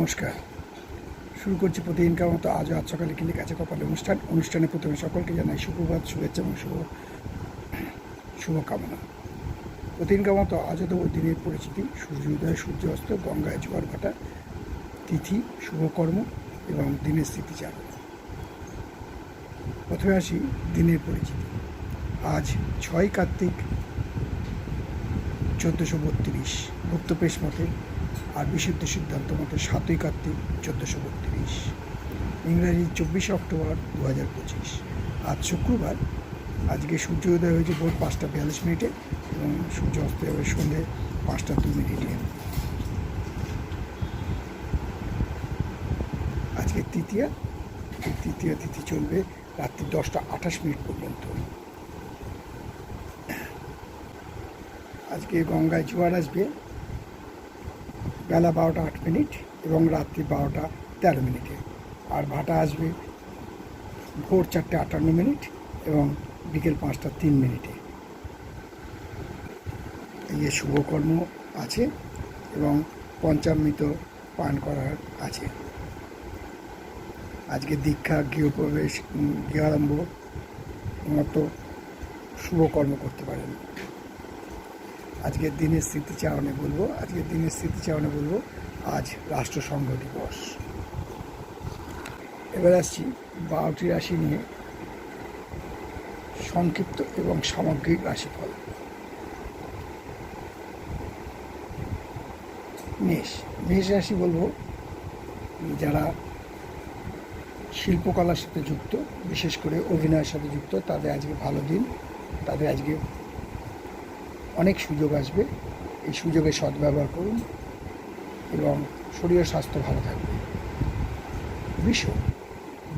নমস্কার। শুরু করছি প্রতিদিনকার মতো আজও আজ সকালে কিনে কাছে কপালে অনুষ্ঠান। অনুষ্ঠানে প্রথমে সকলকে জানাই সুপ্রভাত, শুভেচ্ছা এবং শুভ শুভকামনা। প্রতিদিনকার মতো আজও দেবো দিনের পরিচিতি সূর্যোদয় সূর্য অস্ত গঙ্গায় জোয়ার ভাটা, তিথি, শুভকর্ম এবং দিনের স্মৃতিচার প্রথমে আসি দিনের পরিচিতি। আজ ছয় কার্তিক চোদ্দোশো বত্রিশ। গুপ্তপ্রেস মতে আর বিশুদ্ধ সিদ্ধান্ত মতে সাতই কার্তিক চোদ্দোশো বত্রিশ। ইংরাজি চব্বিশে অক্টোবর দু হাজার পঁচিশ। আজ শুক্রবার। আজকে সূর্য উদয় হয়েছে ভোর পাঁচটা বিয়াল্লিশ মিনিটে এবং সূর্য অস্ত যাবে সন্ধ্যে পাঁচটা দু মিনিটে। আজকে তৃতীয়া। তৃতীয় তিথি চলবে রাত্রি দশটা আঠাশ মিনিট পর্যন্ত। আজকে গঙ্গায় জোয়ার আসবে। বেলা বারোটা আট মিনিট এবং রাত্রি বারোটা তেরো মিনিটে। আর ভাটা আসবে ভোর চারটে আটান্ন মিনিট এবং বিকেল পাঁচটা তিন মিনিটে। এই শুভকর্ম আছে এবং পঞ্চামৃত পান করার আছে। আজকে দীক্ষা, গৃহপ্রবেশ গৃহারম্ভ মতো শুভকর্ম করতে পারেন। আজকের দিনের স্মৃতিচারণে বলব, আজকের দিনের স্মৃতিচারণে বলব, আজ রাষ্ট্রসংঘ দিবস। এবার আসছি বারোটি রাশি নিয়ে সংক্ষিপ্ত এবং সামগ্রিক রাশিফল। মেষ মেষ রাশি বলব, যারা শিল্পকলার সাথে যুক্ত, বিশেষ করে অভিনয়ের সাথে যুক্ত, তাদের আজকে ভালো দিন, তাদের আজকে অনেক সুযোগ আসবে। এই সুযোগে সদ্ব্যবহার করুন এবং শরীর স্বাস্থ্য ভালো থাকবে। বিশ্ব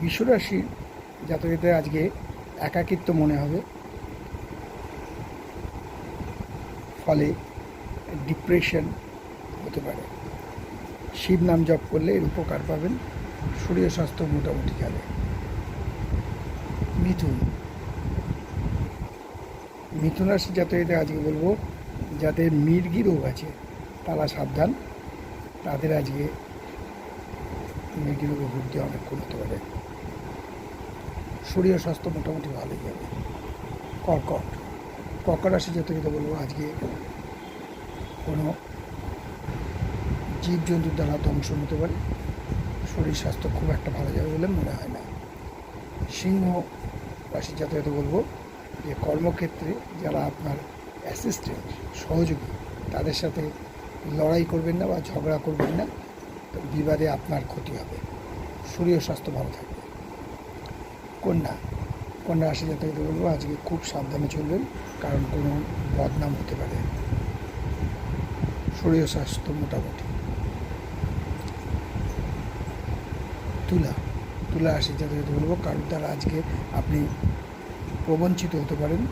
বিশ্বরাশির জাতকদের আজকে একাকিত্ব মনে হবে। ফলে ডিপ্রেশন হতে পারে। শিব নাম জপ করলে এর উপকার পাবেন। শরীর স্বাস্থ্য মোটামুটি যাবে মিথুন মিথুন রাশি জাতকদের আজকে বলব যাদের মির্গি রোগ আছে, তারা সাবধান। তাদের আজকে মির্গি রোগে ভুগতে অনেকক্ষণ হতে পারে। শরীর স্বাস্থ্য মোটামুটি ভালোই যাবে। কর্কট। কর্কট রাশি জাতকদের বলব, আজকে কোনো জীবজন্তুর দ্বারা ধ্বংস হতে পারে। শরীর স্বাস্থ্য খুব একটা ভালো যাবে বলে মনে হয় না। সিংহ রাশি জাতকতে বলব যে কর্মক্ষেত্রে যারা আপনার অ্যাসিস্ট্যান্ট সহযোগী, তাদের সাথে লড়াই করবেন না বা ঝগড়া করবেন না। বিবাদে আপনার ক্ষতি হবে। শরীর স্বাস্থ্য ভালো থাকবে। কন্যা কন্যা রাশি জাতকতে বলব আজকে খুব সাবধানে চলবেন, কারণ কোনো বদনাম হতে পারে শরীর স্বাস্থ্য মোটামুটি। তুলা তুলা রাশি জাতকতে বলব কারণ তারা আজকে আপনি প্রবঞ্চিত হতে পারেন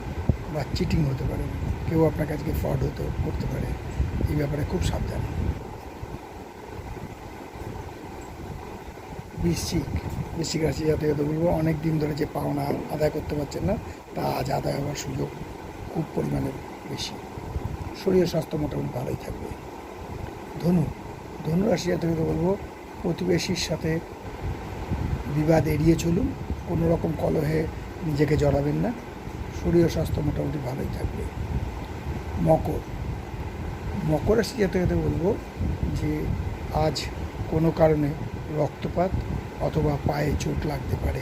বা চিটিং হতে পারেন কেউ আপনাকে আজকে ফ্রড হতে করতে পারে। এই ব্যাপারে খুব সাবধান। বৃশ্চিক বৃশ্চিক রাশি জাতকতে বলব অনেক দিন ধরে যে পাওনা আদায় করতে পারছেন না, তা আজ আদায় হওয়ার সুযোগ খুব পরিমাণে বেশি। শরীর স্বাস্থ্য মোটামুটি ভালোই থাকবে। ধনু ধনু রাশি জাতকতে বলব, প্রতিবেশীর সাথে বিবাদ এড়িয়ে চলুন। কোনো রকম কলহে নিজেকে জড়াবেন না। শরীর স্বাস্থ্য মোটামুটি ভালোই থাকবে। মকর। মকর রাশি জাতকতে বলব যে, আজ কোনো কারণে রক্তপাত অথবা পায়ে চোট লাগতে পারে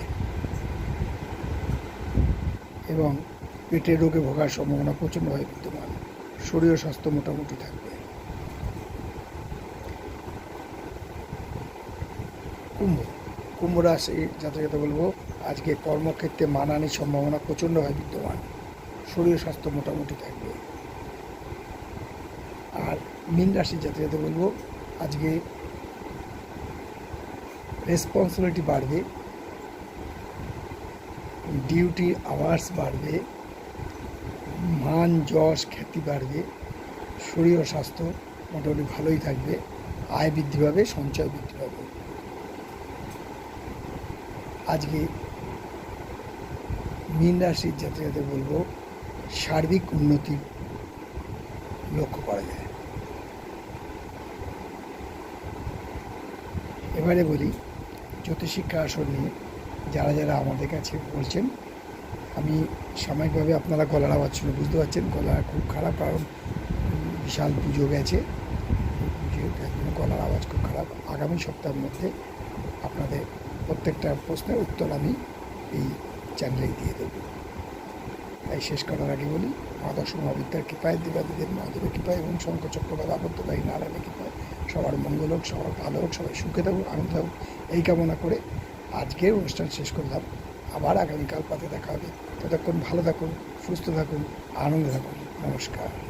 এবং পেটের রোগে ভোগার সম্ভাবনা প্রচণ্ডভাবে বিদ্যমান শরীর স্বাস্থ্য মোটামুটি থাকবে। কুম্ভ। কুম্ভ রাশি যাতায়াত বলব আজকে কর্মক্ষেত্রে মানানির সম্ভাবনা প্রচণ্ডভাবে বিদ্যমান। শরীর স্বাস্থ্য মোটামুটি থাকবে। আর মীন রাশির যাতায়াত বলব, আজকে রেসপন্সিবিলিটি বাড়বে ডিউটি আওয়ার্স বাড়বে, মান, যশ, খ্যাতি বাড়বে, শরীর ও স্বাস্থ্য মোটামুটি ভালোই থাকবে, আয় বৃদ্ধি পাবে, সঞ্চয় বৃদ্ধি পাবে। আজকে মীন রাশির জাতকদের বলব, সার্বিক উন্নতি লক্ষ্য করা যায়। এবারে বলি জ্যোতিষিক্ষা আসর নিয়ে যারা যারা আমাদের কাছে বলছেন, আমি সাময়িকভাবে আপনারা গলার আওয়াজ শুনে বুঝতে পারছেন, গলা খুব খারাপ কারণ বিশাল পুজো গেছে। গলার আওয়াজ খুব খারাপ। আগামী সপ্তাহের মধ্যে আপনাদের প্রত্যেকটা প্রশ্নের উত্তর আমি এই চ্যানেলেই দিয়ে দেবে। তাই শেষ করার আগে বলি আদর্শ মহাবিদ্যার কৃপায়, দেবাদিদের মহাদেবের কৃপায় এবং শঙ্কর চক্রবাদ আবদ্ধবাহী নারায়ণের কৃপায় সবার মঙ্গল হোক, সবার ভালো হোক, সবাই সুখে থাকুক, আনন্দ থাকুক, এই কামনা করে আজকের অনুষ্ঠান শেষ করলাম। আবার আগামীকাল পাতে দেখা হবে। ততক্ষণ ভালো থাকুন, সুস্থ থাকুন, আনন্দে থাকুন। নমস্কার।